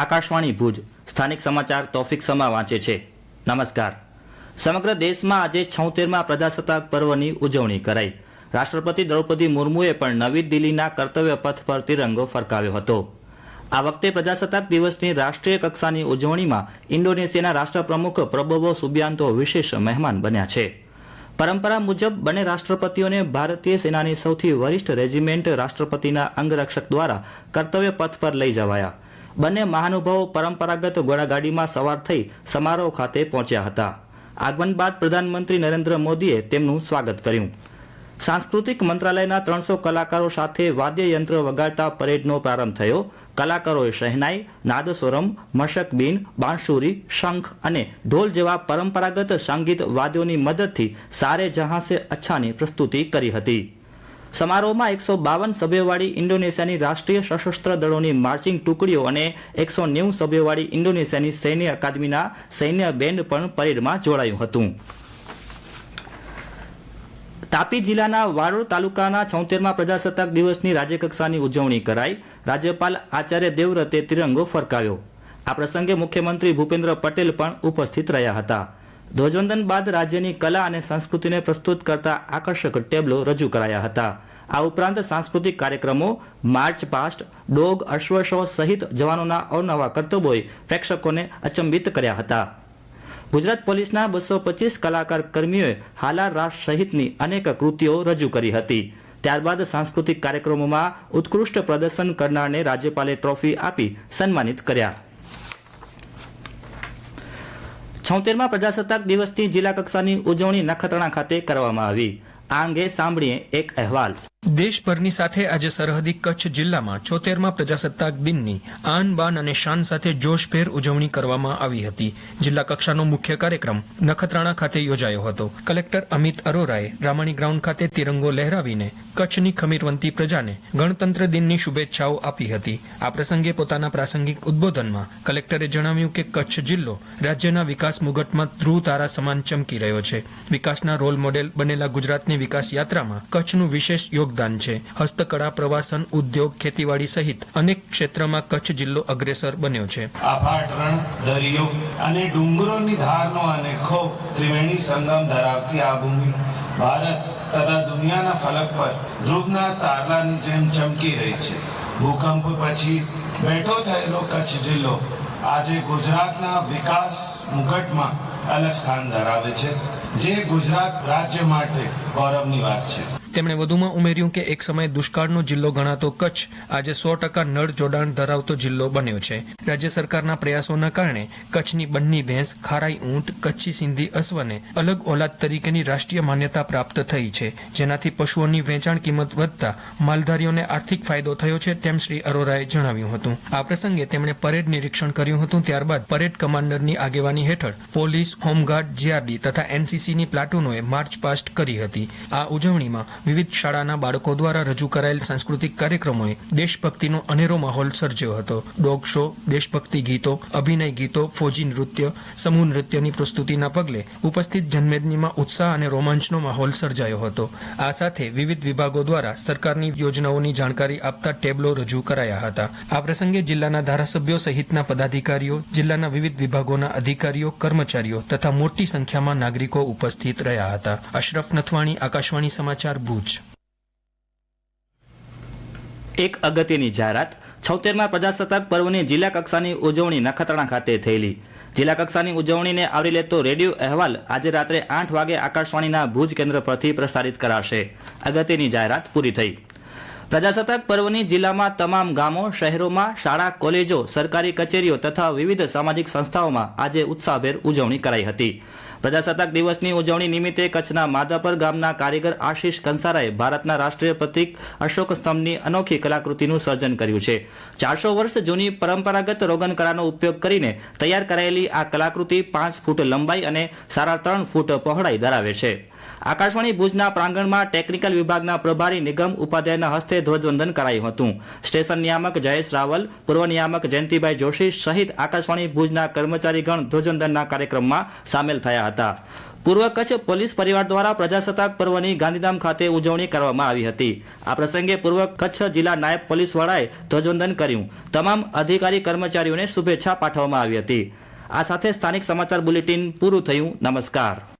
આકાશવાણી ભુજ. સ્થાનિક સમાચાર તોફિક સમા વાંચે છે. નમસ્કાર. સમગ્ર દેશમાં આજે છોતેરમાં પ્રજાસત્તાક પર્વની ઉજવણી કરાઈ. રાષ્ટ્રપતિ દ્રૌપદી મુર્મુએ પણ નવી દિલ્હીના કર્તવ્ય પથ પર તિરંગો ફરકાવ્યો હતો. આ વખતે પ્રજાસત્તાક દિવસની રાષ્ટ્રીય કક્ષાની ઉજવણીમાં ઇન્ડોનેશિયાના રાષ્ટ્રપ્રમુખ પ્રબોવો સુબિયાન્તો વિશેષ મહેમાન બન્યા છે. પરંપરા મુજબ બંને રાષ્ટ્રપતિઓને ભારતીય સેનાની સૌથી વરિષ્ઠ રેજિમેન્ટ રાષ્ટ્રપતિના અંગરક્ષક દ્વારા કર્તવ્ય પથ પર લઈ જવાયા. બંને મહાનુભાવો પરંપરાગત ઘોડાગાડીમાં સવાર થઈ સમારોહ ખાતે પહોંચ્યા હતા. આગમન બાદ પ્રધાનમંત્રી નરેન્દ્ર મોદીએ તેમનું સ્વાગત કર્યું. સાંસ્કૃતિક મંત્રાલયના ત્રણસો કલાકારો સાથે વાદ્યયંત્ર વગાડતા પરેડનો પ્રારંભ થયો. કલાકારોએ શહેનાઈ, નાદસ્વરમ મશકબીન બાંસુરી, શંખ અને ઢોલ જેવા પરંપરાગત સંગીત વાદ્યોની મદદથી સારે જહાં સે અચ્છાની પ્રસ્તુતિ કરી હતી. સમારોહમાં એકસો બાવન સભ્યોવાળી ઇન્ડોનેશિયાની રાષ્ટ્રીય સશસ્ત્ર દળોની માર્ચિંગ ટુકડીઓ અને એકસો નેવું સભ્યોવાળી ઇન્ડોનેશિયાની સૈન્ય અકાદમીના સૈન્ય બેન્ડ પણ પરેડમાં જોડાયું હતું. તાપી જિલ્લાના વાળોડ તાલુકાના છોતેરમાં પ્રજાસત્તાક દિવસની રાજ્યકક્ષાની ઉજવણી કરાઈ. રાજ્યપાલ આચાર્ય દેવવ્રતે તિરંગો ફરકાવ્યો. આ પ્રસંગે મુખ્યમંત્રી ભૂપેન્દ્ર પટેલ પણ ઉપસ્થિત રહ્યા હતા. ધ્વજવંદન બાદ રાજ્યની કલા અને સંસ્કૃતિને પ્રસ્તુત કરતા આકર્ષક ટેબલો રજૂ કરાયા હતા. આ ઉપરાંત સાંસ્કૃતિક કાર્યક્રમો, માર્ચ પાસ્ટ, ડોગ અશ્વ સહિત જવાનોના અવનવા કર્તવ્યોએ પ્રેક્ષકોને અચંબિત કર્યા હતા. ગુજરાત પોલીસના બસો પચીસ કલાકાર કર્મીઓએ હાલાર રાસ સહિતની અનેક કૃતિઓ રજૂ કરી હતી. ત્યારબાદ સાંસ્કૃતિક કાર્યક્રમોમાં ઉત્કૃષ્ટ પ્રદર્શન કરનારને રાજ્યપાલે ટ્રોફી આપી સન્માનિત કર્યા. છોતેરમાં પ્રજાસત્તાક દિવસની જિલ્લા કક્ષાની ઉજવણી નખત્રાણા ખાતે કરવામાં આવી. આ અંગે સાંભળીએ એક અહેવાલ. દેશભરની સાથે આજે સરહદી કચ્છ જિલ્લામાં છોતેરમાં પ્રજાસત્તાક દિનની આન બાન અને શાન સાથે જોશભેર ઉજવણી કરવામાં આવી હતી. જિલ્લા કક્ષાનો મુખ્ય કાર્યક્રમ નખત્રાણા ખાતે યોજાયો હતો. કલેક્ટર અમિત અરોરાએ રામાણી ગ્રાઉન્ડ ખાતે તિરંગો લહેરાવીને કચ્છની ખમીરવંતી પ્રજાને ગણતંત્ર દિનની શુભેચ્છાઓ આપી હતી. આ પ્રસંગે પોતાના પ્રાસંગિક ઉદ્બોધનમાં કલેક્ટરે જણાવ્યું કે કચ્છ જિલ્લો રાજ્યના વિકાસ મુગટમાં ધ્રુવ તારા સમાન ચમકી રહ્યો છે. વિકાસના રોલ મોડેલ બનેલા ગુજરાતની વિકાસ યાત્રામાં કચ્છનું વિશેષ યોગદાન છે. હસ્તકળા, પ્રવાસન, ઉદ્યોગ, ખેતીવાડી સહિત અનેક ક્ષેત્રમાં કચ્છ જિલ્લો અગ્રેસર બન્યો છે. દરિયો અને ડુંગરોની ધારનો અનેકો ત્રિવેણી સંગમ ધરાવતી આ ભૂમિ. ભારત તથા દુનિયાના ફલક પર ધ્રુવના તારલાની જેમ ચમકી રહી છે. ભૂકંપ પછી બેઠો થયેલો કચ્છ જિલ્લો આજે ગુજરાતના વિકાસ મુગટમાં અલગ સ્થાન ધરાવે છે, જે ગુજરાત રાજ્ય માટે ગૌરવની વાત છે. તેમણે વધુમાં ઉમેર્યું કે એક સમયે દુષ્કાળનો જિલ્લો ગણાતો કચ્છ આજે સો ટકા નળ જોડાણ ધરાવતો જિલ્લો બન્યો છે. રાજ્ય સરકારના પ્રયાસોના કારણે કચ્છની બંની ભેંસ ખારાઈ ઊંટ, કચ્છી સિંધી અશ્વને અલગ ઓલાદ તરીકેની રાષ્ટ્રીય માન્યતા પ્રાપ્ત થઈ છે. જેનાથી પશુઓની વેચાણ કિંમત વધતા માલધારીઓને આર્થિક ફાયદો થયો છે તેમ શ્રી અરોરાએ જણાવ્યું હતું. આ પ્રસંગે તેમણે પરેડ નિરીક્ષણ કર્યું હતું, ત્યારબાદ પરેડ કમાન્ડરની આગેવાની હેઠળ પોલીસ, હોમગાર્ડ, જીઆરડી તથા એનસીસીની પ્લાટુનોએ માર્ચ પાસ્ટ કરી હતી. આ ઉજવણીમાં વિવિધ શાળાના બાળકો દ્વારા રજૂ કરાયેલ સાંસ્કૃતિક કાર્યક્રમોએ દેશભક્તિનો અનેરો માહોલ સર્જ્યો હતો. ડોગ શો, દેશભક્તિ ગીતો, અભિનય ગીતો, ફોજી નૃત્ય, સમૂહ નૃત્યની પ્રસ્તુતિના પગલે ઉપસ્થિત જનમેદનીમાં ઉત્સાહ અને રોમાંચનો માહોલ સર્જાયો હતો. આ સાથે વિવિધ વિભાગો દ્વારા સરકારની યોજનાઓની જાણકારી આપતા ટેબલો રજૂ કરાયા હતા. આ પ્રસંગે જિલ્લાના ધારાસભ્યો સહિતના પદાધિકારીઓ, જિલ્લાના વિવિધ વિભાગોના અધિકારીઓ, કર્મચારીઓ તથા મોટી સંખ્યામાં નાગરિકો ઉપસ્થિત રહ્યા હતા. અશરફ નથવાણી, આકાશવાણી સમાચાર ભુજ. એક અગત્યની જાહેરાત છોતેરમાં પ્રજાસત્તાક પર્વની જિલ્લા કક્ષાની ઉજવણી નખત્રાણા ખાતે થયેલી. જિલ્લા કક્ષાની ઉજવણીને આવરી લેતો રેડિયો અહેવાલ આજે રાત્રે આઠ વાગે આકાશવાણીના ભુજ કેન્દ્ર પરથી પ્રસારિત કરાશે. અગત્યની જાહેરાત પૂરી થઈ. પ્રજાસત્તાક પર્વની જિલ્લામાં તમામ ગામો, શહેરોમાં શાળા, કોલેજો, સરકારી કચેરીઓ તથા વિવિધ સામાજિક સંસ્થાઓમાં આજે ઉત્સાહભેર ઉજવણી કરાઈ હતી. પ્રજાસત્તાક દિવસની ઉજવણી નિમિત્તે કચ્છના માધાપર ગામના કારીગર આશીષ કંસારાએ ભારતના રાષ્ટ્રીય પ્રતિક અશોક સ્તંભની અનોખી કલાકૃતિનું સર્જન કર્યું છે. ચારસો વર્ષ જૂની પરંપરાગત રોગન કળાનો ઉપયોગ કરીને તૈયાર કરાયેલી આ કલાકૃતિ પાંચ ફૂટ લંબાઈ અને સાડા ત્રણ ફૂટ પહોળાઈ ધરાવે છે. આકાશવાણી ભુજના પ્રાંગણમાં ટેકનિકલ વિભાગના પ્રભારી નિગમ ઉપાધ્યાયના હસ્તે ધ્વજવંદન કરાયું હતું. સ્ટેશન નિયામક જયેશ રાવલ, પૂર્વ નિયામક જયંતિભાઈ જોશી સહિત આકાશવાણી ભુજના કર્મચારીગણ ધ્વજવંદનના કાર્યક્રમમાં સામેલ થયા હતા. પૂર્વ કચ્છ પોલીસ પરિવાર દ્વારા પ્રજાસત્તાક પર્વની ગાંધીધામ ખાતે ઉજવણી કરવામાં આવી હતી. આ પ્રસંગે પૂર્વ કચ્છ જિલ્લા નાયબ પોલીસ વડાએ ધ્વજવંદન કર્યું. તમામ અધિકારી કર્મચારીઓને શુભેચ્છા પાઠવવામાં આવી હતી. આ સાથે સ્થાનિક સમાચાર બુલેટિન પૂરું થયું. નમસ્કાર.